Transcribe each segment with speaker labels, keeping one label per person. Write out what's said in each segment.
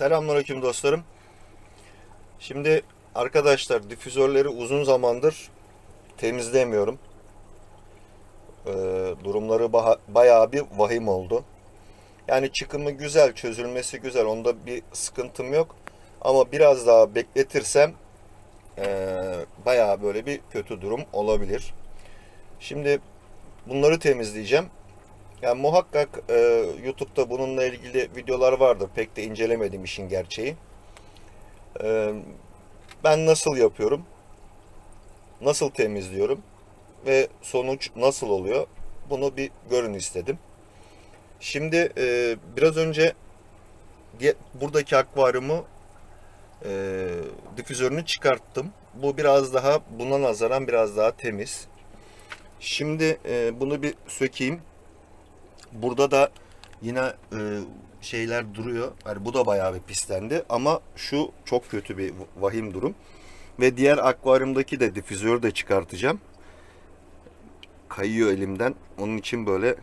Speaker 1: Selamünaleyküm dostlarım. Şimdi arkadaşlar difüzörleri uzun zamandır temizlemiyorum. Ee, durumları bayağı bir vahim oldu. Yani çıkımı güzel, çözülmesi güzel. Onda bir sıkıntım yok. Ama biraz daha bekletirsem ee, bayağı böyle bir kötü durum olabilir. Şimdi bunları temizleyeceğim. Yani muhakkak e, YouTube'da bununla ilgili videolar vardır. Pek de incelemedim işin gerçeği. E, ben nasıl yapıyorum? Nasıl temizliyorum? Ve sonuç nasıl oluyor? Bunu bir görün istedim. Şimdi e, biraz önce buradaki akvaryumu e, difüzörünü çıkarttım. Bu biraz daha buna nazaran biraz daha temiz. Şimdi e, bunu bir sökeyim. Burada da yine e, şeyler duruyor. Yani bu da bayağı bir pislendi ama şu çok kötü bir vahim durum. Ve diğer akvaryumdaki de difüzörü de çıkartacağım. Kayıyor elimden. Onun için böyle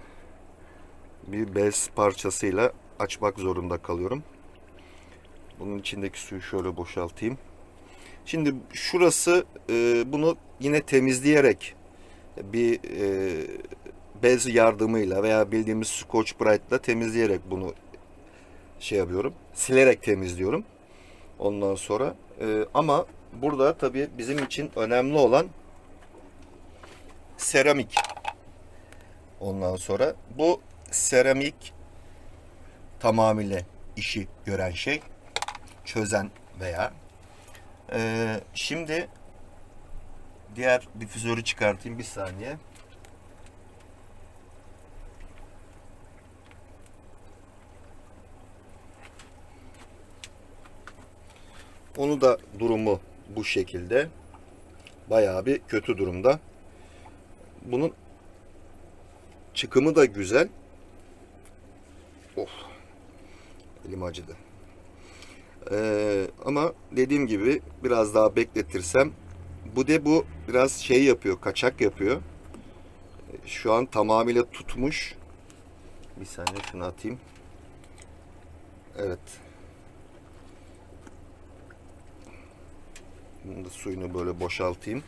Speaker 1: bir bez parçasıyla açmak zorunda kalıyorum. Bunun içindeki suyu şöyle boşaltayım. Şimdi şurası e, bunu yine temizleyerek bir e, bez yardımıyla veya bildiğimiz Scotch Brite'la temizleyerek bunu şey yapıyorum. Silerek temizliyorum. Ondan sonra e, ama burada tabii bizim için önemli olan seramik. Ondan sonra bu seramik tamamıyla işi gören şey çözen veya e, şimdi diğer difüzörü çıkartayım bir saniye. Onu da durumu bu şekilde. Bayağı bir kötü durumda. Bunun çıkımı da güzel. Of. Elim acıdı. Ee, ama dediğim gibi biraz daha bekletirsem bu de bu biraz şey yapıyor, kaçak yapıyor. Şu an tamamıyla tutmuş. Bir saniye şunu atayım. Evet. Suyunu böyle boşaltayım.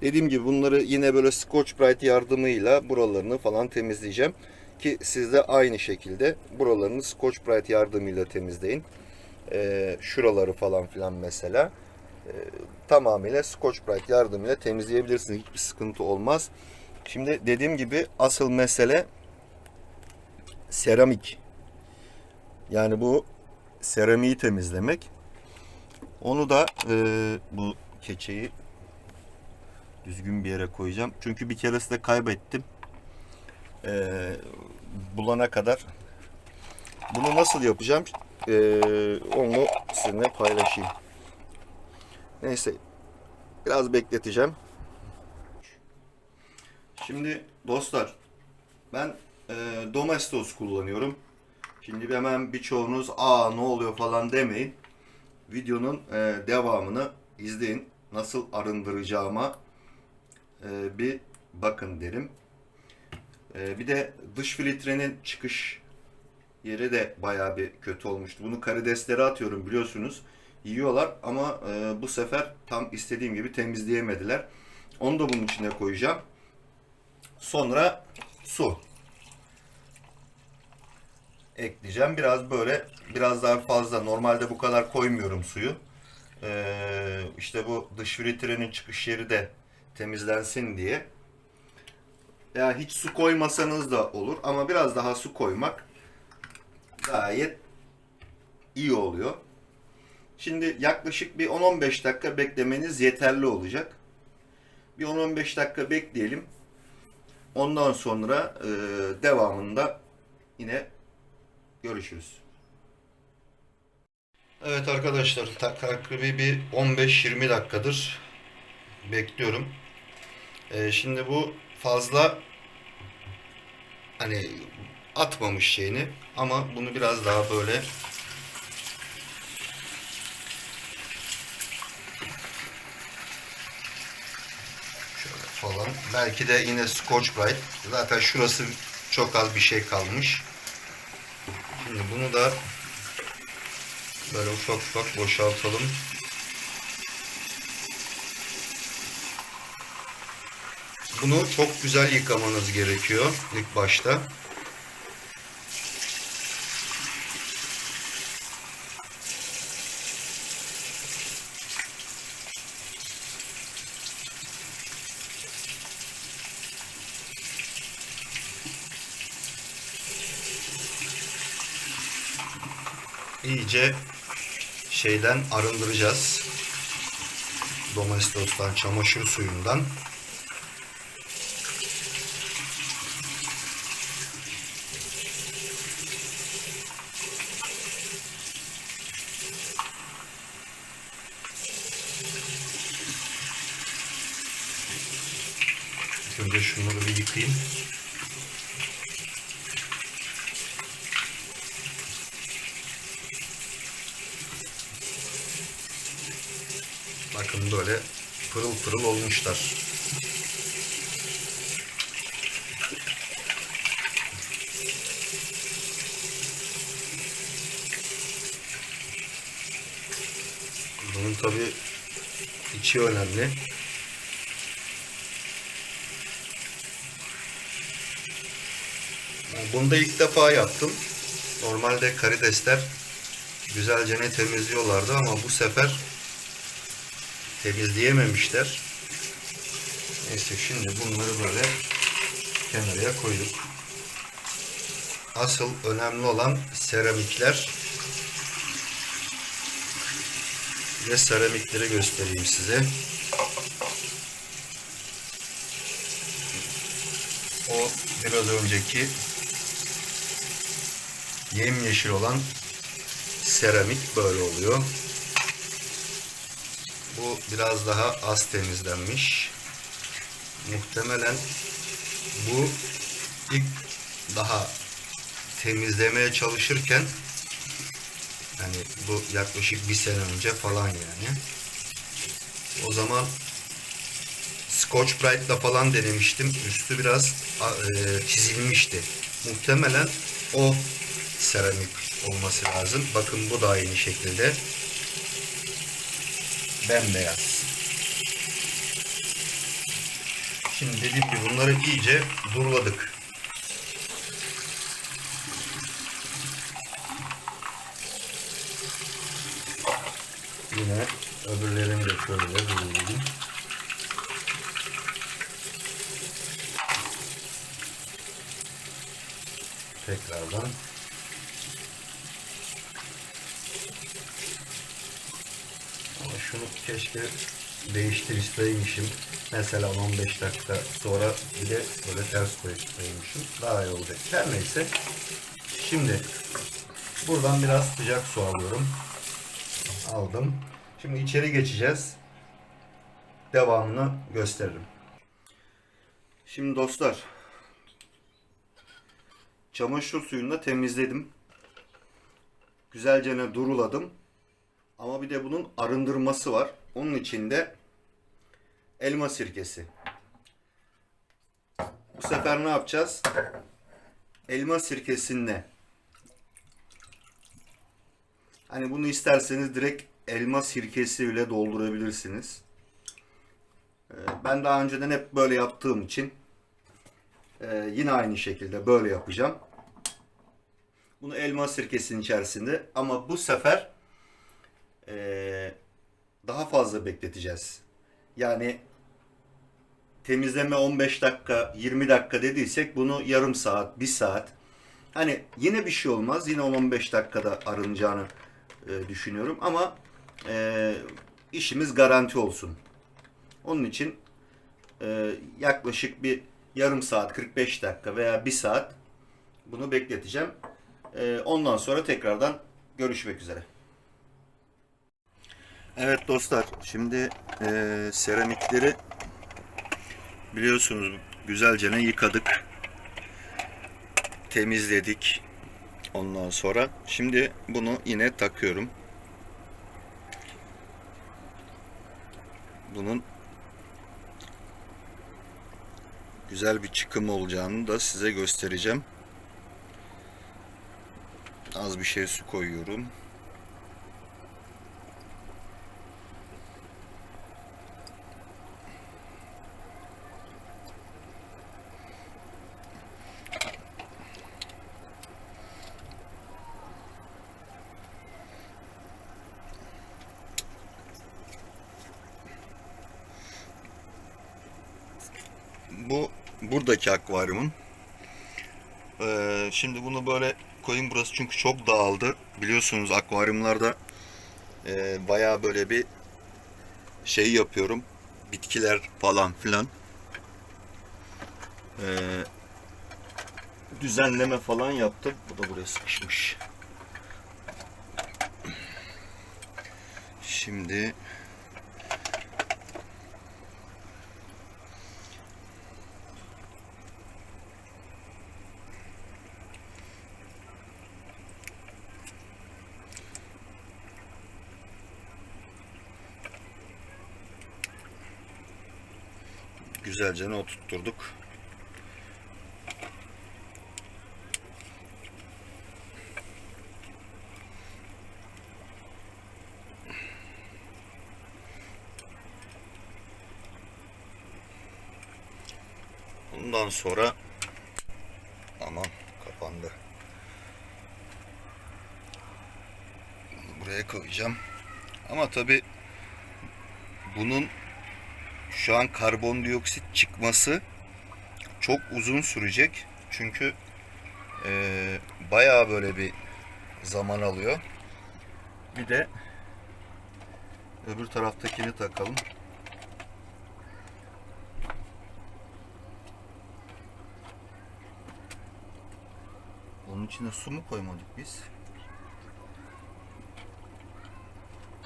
Speaker 1: Dediğim gibi bunları yine böyle Scotch Brite yardımıyla buralarını falan temizleyeceğim. Ki siz de aynı şekilde buralarını Scotch Brite yardımıyla temizleyin. Ee, şuraları falan filan mesela. Ee, tamamıyla Scotch Brite yardımıyla temizleyebilirsiniz. Hiçbir sıkıntı olmaz. Şimdi dediğim gibi asıl mesele seramik. Yani bu seramiği temizlemek. Onu da e, bu keçeyi düzgün bir yere koyacağım. Çünkü bir keresinde kaybettim. E, bulana kadar. Bunu nasıl yapacağım? E, onu sizinle paylaşayım. Neyse. Biraz bekleteceğim. Şimdi dostlar ben e, Domestos kullanıyorum. Şimdi hemen birçoğunuz aa ne oluyor falan demeyin videonun e, devamını izleyin. Nasıl arındıracağıma e, bir bakın derim. E, bir de dış filtrenin çıkış yeri de bayağı bir kötü olmuştu. Bunu karideslere atıyorum biliyorsunuz. Yiyorlar ama e, bu sefer tam istediğim gibi temizleyemediler. Onu da bunun içine koyacağım. Sonra su ekleyeceğim. Biraz böyle biraz daha fazla. Normalde bu kadar koymuyorum suyu. Ee, işte bu dış filtrenin çıkış yeri de temizlensin diye. Ya hiç su koymasanız da olur ama biraz daha su koymak gayet iyi oluyor. Şimdi yaklaşık bir 10-15 dakika beklemeniz yeterli olacak. Bir 10-15 dakika bekleyelim. Ondan sonra e, devamında yine Görüşürüz. Evet arkadaşlar takribi bir 15-20 dakikadır bekliyorum. Ee, şimdi bu fazla hani atmamış şeyini ama bunu biraz daha böyle şöyle falan. Belki de yine Scotch Brite. Zaten şurası çok az bir şey kalmış. Şimdi bunu da Böyle ufak ufak boşaltalım. Bunu çok güzel yıkamanız gerekiyor ilk başta. iyice şeyden arındıracağız. Domestos'tan, çamaşır suyundan. Önce şunları bir yıkayayım. Bakın böyle pırıl pırıl olmuşlar. Bunun tabi içi önemli. Bunu da ilk defa yaptım. Normalde karidesler güzelce ne temizliyorlardı ama bu sefer temizleyememişler. Neyse şimdi bunları böyle kenarıya koyduk. Asıl önemli olan seramikler ve seramikleri göstereyim size. O biraz önceki yemyeşil olan seramik böyle oluyor. Bu biraz daha az temizlenmiş. Muhtemelen bu ilk daha temizlemeye çalışırken hani bu yaklaşık bir sene önce falan yani. O zaman Scotch Brite'la falan denemiştim. Üstü biraz e, çizilmişti. Muhtemelen o seramik olması lazım. Bakın bu da aynı şekilde bembeyaz. Şimdi dediğim gibi bunları iyice duruladık. Yine öbürlerini de şöyle durulayım. Tekrardan Ama şunu keşke değiştirseymişim. Mesela 15 dakika sonra bir de böyle ters koysaymışım. Daha iyi olacak. Her neyse. Şimdi buradan biraz sıcak su alıyorum. Aldım. Şimdi içeri geçeceğiz. Devamını gösteririm. Şimdi dostlar çamaşır suyunu da temizledim. Güzelce ne duruladım. Ama bir de bunun arındırması var. Onun için de elma sirkesi. Bu sefer ne yapacağız? Elma sirkesinle. Hani bunu isterseniz direkt elma sirkesi bile doldurabilirsiniz. Ee, Ben daha önceden hep böyle yaptığım için e, yine aynı şekilde böyle yapacağım. Bunu elma sirkesinin içerisinde ama bu sefer e, daha fazla bekleteceğiz. Yani temizleme 15 dakika, 20 dakika dediysek bunu yarım saat, 1 saat. Hani yine bir şey olmaz. Yine 10-15 dakikada arınacağını e, düşünüyorum ama e, işimiz garanti olsun. Onun için e, yaklaşık bir yarım saat, 45 dakika veya 1 saat bunu bekleteceğim. E, ondan sonra tekrardan görüşmek üzere. Evet dostlar, şimdi e, seramikleri biliyorsunuz güzelce ne yıkadık, temizledik. Ondan sonra şimdi bunu yine takıyorum. Bunun güzel bir çıkım olacağını da size göstereceğim. Az bir şey su koyuyorum. bu buradaki akvaryumun. Ee, şimdi bunu böyle koyayım burası çünkü çok dağıldı. Biliyorsunuz akvaryumlarda e, bayağı böyle bir şey yapıyorum. Bitkiler falan filan. Ee, düzenleme falan yaptım. Bu da buraya sıkışmış. Şimdi güzelce ne oturtturduk. Bundan sonra aman kapandı. Bunu buraya koyacağım. Ama tabi bunun şu an karbondioksit çıkması çok uzun sürecek. Çünkü eee bayağı böyle bir zaman alıyor. Bir de öbür taraftakini takalım. Onun içine su mu koymadık biz?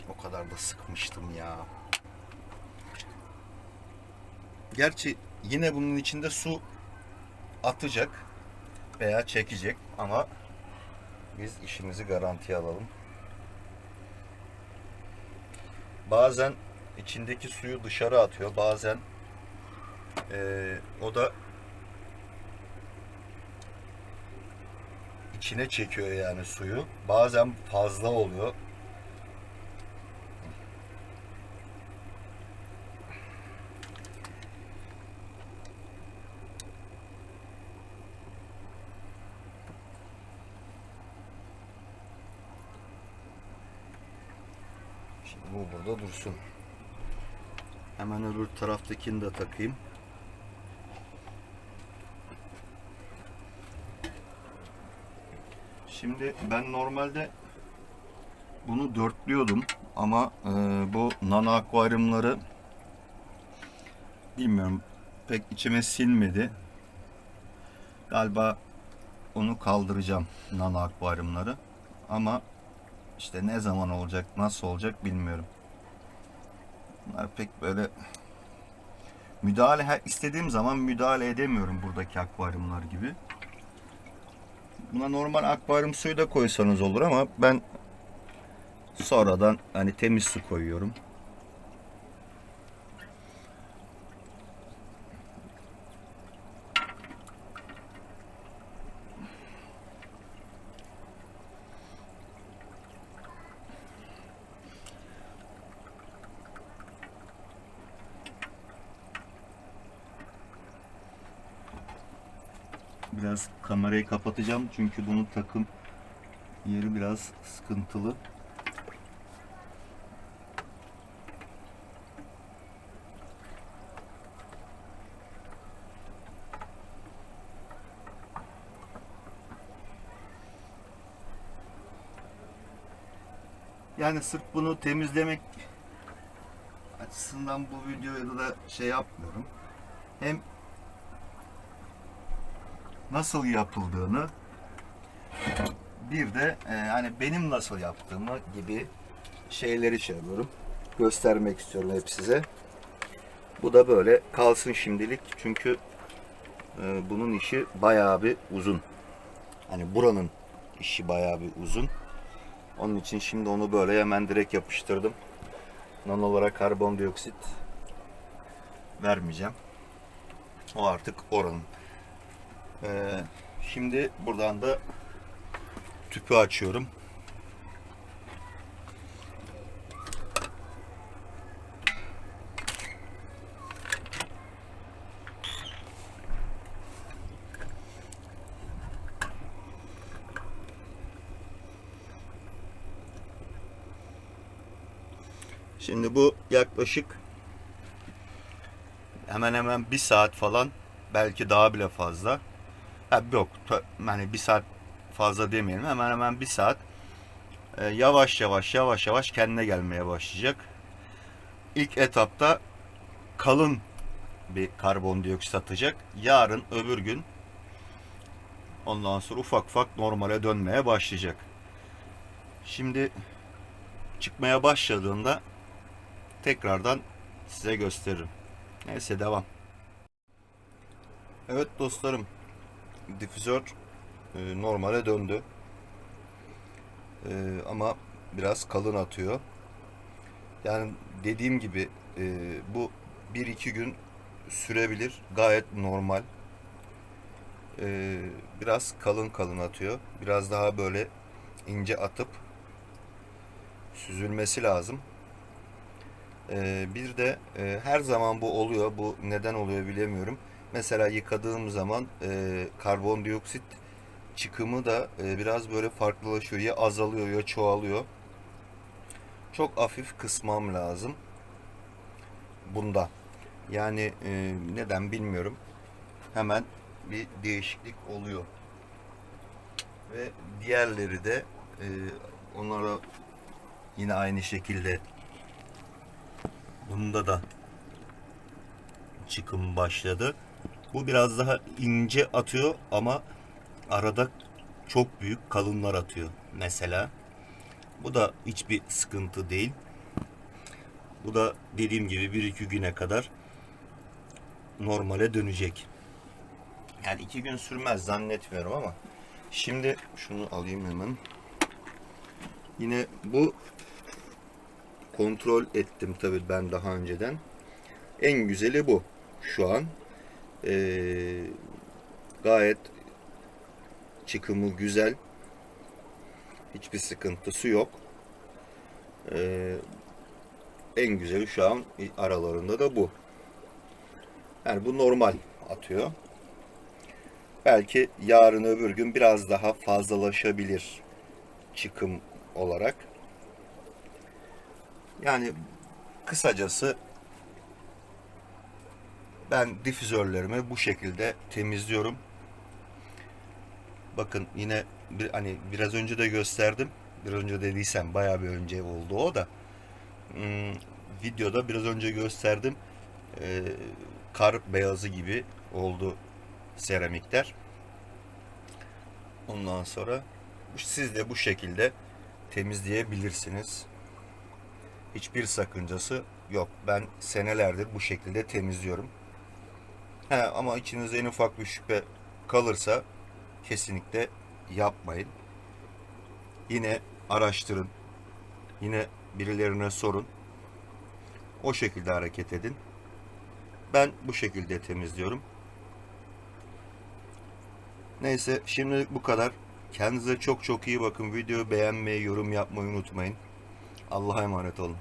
Speaker 1: O kadar da sıkmıştım ya. Gerçi yine bunun içinde su atacak veya çekecek ama biz işimizi garantiye alalım. Bazen içindeki suyu dışarı atıyor. Bazen eee, o da içine çekiyor yani suyu. Bazen fazla oluyor. Şimdi bu burada dursun. Hemen öbür taraftakini de takayım. Şimdi ben normalde bunu dörtlüyordum ama e, bu nano akvaryumları bilmiyorum pek içime sinmedi. Galiba onu kaldıracağım nano akvaryumları ama işte ne zaman olacak nasıl olacak bilmiyorum. Bunlar pek böyle müdahale istediğim zaman müdahale edemiyorum buradaki akvaryumlar gibi. Buna normal akvaryum suyu da koysanız olur ama ben sonradan hani temiz su koyuyorum. Biraz kamerayı kapatacağım çünkü bunun takım yeri biraz sıkıntılı. Yani sırf bunu temizlemek açısından bu videoda da şey yapmıyorum. Hem nasıl yapıldığını bir de e, hani benim nasıl yaptığımı gibi şeyleri şey yapıyorum. Göstermek istiyorum hep size. Bu da böyle kalsın şimdilik çünkü e, bunun işi bayağı bir uzun. Hani buranın işi bayağı bir uzun. Onun için şimdi onu böyle hemen direkt yapıştırdım. Nanolara karbondioksit vermeyeceğim. O artık oranın. Ee, şimdi buradan da tüpü açıyorum. Şimdi bu yaklaşık hemen hemen bir saat falan belki daha bile fazla. Ha, yok yani bir saat fazla demeyelim hemen hemen bir saat e, yavaş yavaş yavaş yavaş kendine gelmeye başlayacak. İlk etapta kalın bir karbondioksit atacak. Yarın öbür gün ondan sonra ufak ufak normale dönmeye başlayacak. Şimdi çıkmaya başladığında tekrardan size gösteririm. Neyse devam. Evet dostlarım. Difüzör e, normale döndü. E, ama biraz kalın atıyor. Yani dediğim gibi e, bu 1-2 gün sürebilir. Gayet normal. E, biraz kalın kalın atıyor. Biraz daha böyle ince atıp süzülmesi lazım. E, bir de e, her zaman bu oluyor. Bu neden oluyor bilemiyorum. Mesela yıkadığım zaman e, karbondioksit çıkımı da e, biraz böyle farklılaşıyor. Ya azalıyor ya çoğalıyor. Çok hafif kısmam lazım. Bunda. Yani e, neden bilmiyorum. Hemen bir değişiklik oluyor. Ve diğerleri de e, onlara yine aynı şekilde bunda da çıkım başladı. Bu biraz daha ince atıyor ama arada çok büyük kalınlar atıyor mesela. Bu da hiçbir sıkıntı değil. Bu da dediğim gibi 1-2 güne kadar normale dönecek. Yani 2 gün sürmez zannetmiyorum ama şimdi şunu alayım hemen. Yine bu kontrol ettim tabii ben daha önceden. En güzeli bu şu an. Ee, gayet çıkımı güzel. Hiçbir sıkıntısı yok. Ee, en güzeli şu an aralarında da bu. Yani bu normal atıyor. Belki yarın öbür gün biraz daha fazlalaşabilir çıkım olarak. Yani kısacası ben difüzörlerimi bu şekilde temizliyorum. Bakın yine bir, hani biraz önce de gösterdim. Biraz önce dediysem bayağı bir önce oldu o da. Hmm, videoda biraz önce gösterdim. Ee, kar beyazı gibi oldu seramikler. Ondan sonra siz de bu şekilde temizleyebilirsiniz. Hiçbir sakıncası yok. Ben senelerdir bu şekilde temizliyorum. He, ama içinizde en ufak bir şüphe kalırsa kesinlikle yapmayın. Yine araştırın. Yine birilerine sorun. O şekilde hareket edin. Ben bu şekilde temizliyorum. Neyse şimdilik bu kadar. Kendinize çok çok iyi bakın. Videoyu beğenmeyi, yorum yapmayı unutmayın. Allah'a emanet olun.